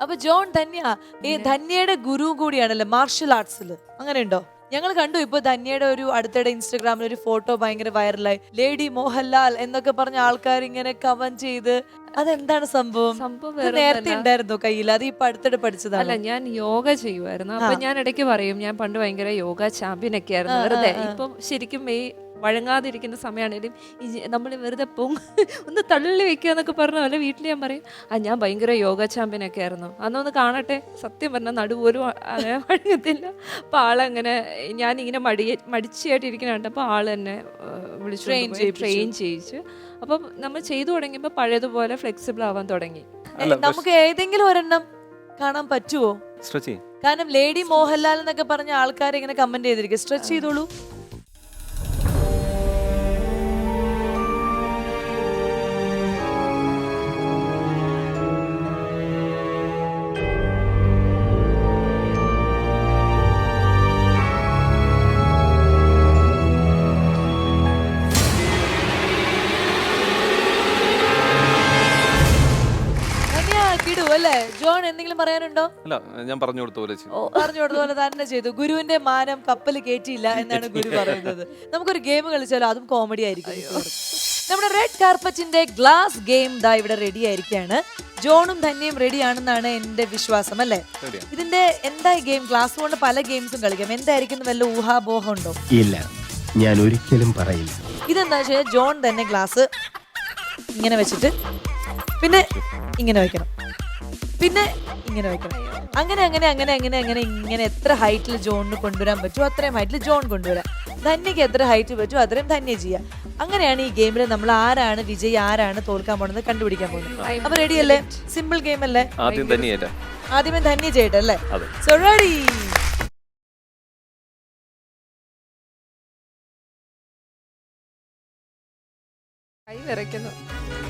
അപ്പൊ ജോൺ ധന്യ ഈ ധന്യയുടെ ഗുരു കൂടിയാണല്ലോ മാർഷൽ ആർട്സിൽ അങ്ങനെയുണ്ടോ? ഞങ്ങൾ കണ്ടു ഇപ്പൊ ധന്യയുടെ ഒരു അടുത്തിടെ ഇൻസ്റ്റഗ്രാമിൽ ഒരു ഫോട്ടോ ഭയങ്കര വൈറലായി ലേഡി മോഹൻലാൽ എന്നൊക്കെ പറഞ്ഞ ആൾക്കാർ ഇങ്ങനെ കവൻ ചെയ്ത്. അതെന്താണ് സംഭവം? സംഭവം നേരത്തെ ഉണ്ടായിരുന്നു കയ്യിൽ അത് ഇപ്പൊ അടുത്തിടെ അല്ല ഞാൻ യോഗ ചെയ്യുമായിരുന്നു അപ്പൊ ഞാൻ ഇടയ്ക്ക് പറയും ഞാൻ പണ്ട് ഭയങ്കര യോഗ ചാമ്പ്യൻ ഒക്കെ ആയിരുന്നു വെറുതെ. ഇപ്പം ശരിക്കും ഈ വഴങ്ങാതിരിക്കുന്ന സമയമാണെങ്കിലും ഈ നമ്മൾ വെറുതെ പൊങ് ഒന്ന് തള്ളി വെക്കുക എന്നൊക്കെ പറഞ്ഞ പോലെ വീട്ടിൽ ഞാൻ പറയും ആ ഞാൻ ഭയങ്കര യോഗ ചാമ്പ്യനൊക്കെ ആയിരുന്നു. അന്നൊന്ന് കാണട്ടെ. സത്യം പറഞ്ഞാൽ നടുപോലും അങ്ങനെ വഴങ്ങത്തില്ല. അപ്പോൾ ആളങ്ങനെ ഞാനിങ്ങനെ മടി മടിച്ചായിട്ടിരിക്കുന്ന അപ്പോൾ ആൾ തന്നെ വിളിച്ചു ട്രെയിൻ ചെയ്യിച്ച്. അപ്പം നമ്മൾ ചെയ്തു തുടങ്ങിയപ്പോൾ പഴയതുപോലെ ഫ്ലെക്സിബിൾ ആവാൻ തുടങ്ങി. നമുക്ക് ഏതെങ്കിലും ഒരെണ്ണം കാണാൻ പറ്റുമോ സ്ട്രെച്ച് കാരണം ലേഡി മോഹൻലാൽ എന്നൊക്കെ പറഞ്ഞ ആൾക്കാർ ഇങ്ങനെ കമന്റ് ചെയ്തിരിക്കും. സ്ട്രെച്ച് ചെയ്തോളൂ. അല്ലേ? ജോൺ എന്തെങ്കിലും പറയാനുണ്ടോ? അല്ല ഞാൻ പറഞ്ഞു കൊടുത്ത പോലെ പറഞ്ഞു കൊടുത്തപോലെ തന്നെ ചെയ്തു. ഗുരുവിന്റെ മാനം കപ്പൽ കയറ്റിയില്ല എന്നാണ് ഗുരു പറയുന്നത്. നമുക്കൊരു ഗെയിം കളിച്ചാലോ അതും കോമഡി ആയിരിക്കും. നമ്മുടെ റെഡ് കാർപ്പറ്റിന്റെ ഗ്ലാസ് ഗെയിം ദാ ഇവിടെ റെഡി ആയിരിക്കാണ് ജോണും ധന്യയും റെഡി ആണെന്നാണ് എന്റെ വിശ്വാസം അല്ലേ? ഇതിന്റെ എന്താ ഗെയിം ഗ്ലാസ് കൊണ്ട് പല ഗെയിംസും കളിക്കാം. എന്തായിരിക്കും വല്ല ഊഹാബോഹം ഉണ്ടോ? ഇല്ല. ഞാൻ ഒരിക്കലും പറയില്ല. ഇതെന്താ വെച്ചാൽ ജോൺ തന്നെ ഗ്ലാസ് ഇങ്ങനെ വെച്ചിട്ട് പിന്നെ ഇങ്ങനെ വെക്കണം. പിന്നെ ഇങ്ങനെ വെക്കണം. അങ്ങനെ അങ്ങനെ അങ്ങനെ അങ്ങനെ അങ്ങനെ ഇങ്ങനെ എത്ര ഹൈറ്റിൽ ജോണിന് കൊണ്ടുവരാൻ പറ്റുമോ അത്രയും ഹൈറ്റിൽ ജോൺ കൊണ്ടുവരാം. ധന്യക്ക് എത്ര ഹൈറ്റ് പറ്റുമോ അത്രയും ധന്യ ചെയ്യാം. അങ്ങനെയാണ് ഈ ഗെയിമിൽ നമ്മൾ ആരാണ് വിജയ് ആരാണ് തോൽക്കാൻ പോകുന്നത് കണ്ടുപിടിക്കാൻ പോകുന്നത്. അപ്പൊ റെഡി അല്ലേ? സിമ്പിൾ ഗെയിം അല്ലേ? ആദ്യമേ ധന്യ ചെയ്യട്ടെ അല്ലേ? സോ റെഡി കൈ വിറയ്ക്കുന്നു.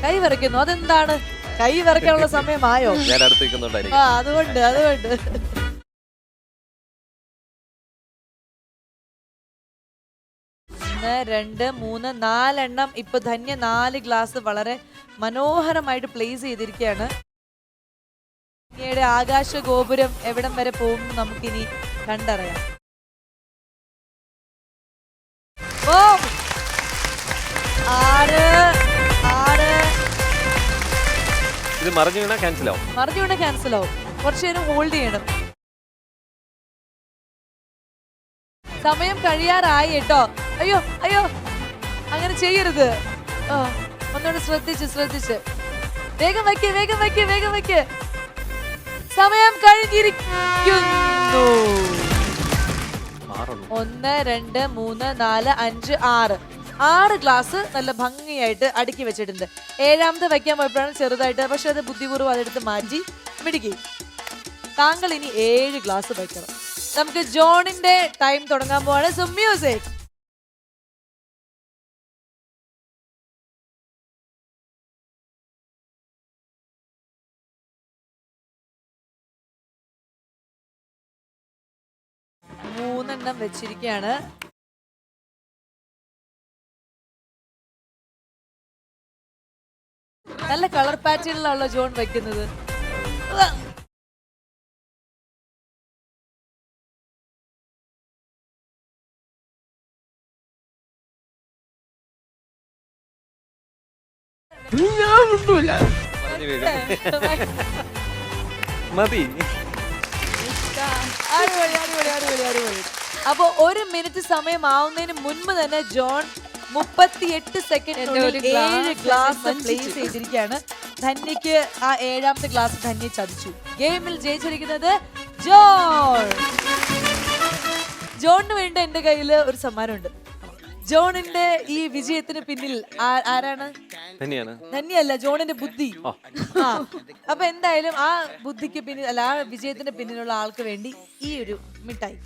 കൈ വിറയ്ക്കുന്നു. അതെന്താണ്? കൈ വിറക്കാനുള്ള സമയമായോ? ഞാൻ അടുത്ത് ആ അതുകൊണ്ട് അതുകൊണ്ട്. ഒന്ന് രണ്ട് മൂന്ന് നാലെണ്ണം. ഇപ്പൊ ധന്യ നാല് ഗ്ലാസ് വളരെ മനോഹരമായിട്ട് പ്ലേസ് ചെയ്തിരിക്കുകയാണ്. ധന്യയുടെ ആകാശ ഗോപുരം എവിടം വരെ പോകും നമുക്കിനി കണ്ടറിയാം. ഓ! ആറ് ഇത് മറിഞ്ഞു വീണാൽ ക്യാൻസൽ ആവും. മറിഞ്ഞു വീണാ ക്യാൻസൽ ആവും. കുറച്ചു നേരം ഹോൾഡ് ചെയ്യണം. സമയം കഴിയാറായി കേട്ടോ. അയ്യോ അയ്യോ. അങ്ങനെ ചെയ്യരുത്. ഒന്നുകൂടെ ശ്രദ്ധിച്ച് ശ്രദ്ധിച്ച്. വേഗം വയ്ക്ക് വേഗം വയ്ക്ക് വേഗം വയ്ക്ക്. സമയം കഴിഞ്ഞിരിക്കുന്നു. ഒന്ന് രണ്ട് മൂന്ന് നാല് അഞ്ച് ആറ്. ആറ് ഗ്ലാസ് നല്ല ഭംഗിയായിട്ട് അടുക്കി വെച്ചിട്ടുണ്ട്. ഏഴാമത് വയ്ക്കാൻ പോയപ്പോഴാണ് ചെറുതായിട്ട് പക്ഷെ അത് ബുദ്ധിപൂർവം അതെടുത്ത് മാറ്റി മിടുക്കി. താങ്കൾ ഇനി ഏഴ് ഗ്ലാസ് വയ്ക്കണം നമുക്ക് ജോണിന്റെ ടൈം തുടങ്ങാൻ പോവാണ്. സോ മ്യൂസിക് മൂന്നെണ്ണം വെച്ചിരിക്കുകയാണ്. നല്ല കളർ പാറ്റേണിലാണല്ലോ ജോൺ വെക്കുന്നത്. ഞാൻ മതി. അടിപൊളി അടിപൊളി അടിപൊളി അടിപൊളി. അപ്പൊ ഒരു മിനിറ്റ് സമയമാവുന്നതിന് മുൻപ് തന്നെ ജോൺ മുപ്പത്തിയെട്ട് സെക്കൻഡ് എന്റെ ഒരു ഏഴ് ഗ്ലാസ് പ്ലേസ് ചെയ്തിരിക്കുകയാണ്. ധന്യക്ക് ആ ഏഴാമത്തെ ഗ്ലാസ് ധന്യ ചതിച്ചു. ഗെയിമിൽ ജയിച്ചിരിക്കുന്നത് ജോൺ. ജോണിന് വേണ്ട എന്റെ കയ്യിൽ ഒരു സമ്മാനമുണ്ട്. ജോണിന്റെ ഈ വിജയത്തിന് പിന്നിൽ ആരാണ്? തന്നെയാണ് ധന്യല്ല ജോണിന്റെ ബുദ്ധി. അപ്പൊ എന്തായാലും ആ ബുദ്ധിക്ക് പിന്നിൽ അല്ല ആ വിജയത്തിന് പിന്നിലുള്ള ആൾക്ക് വേണ്ടി ഈ ഒരു മിഠായി.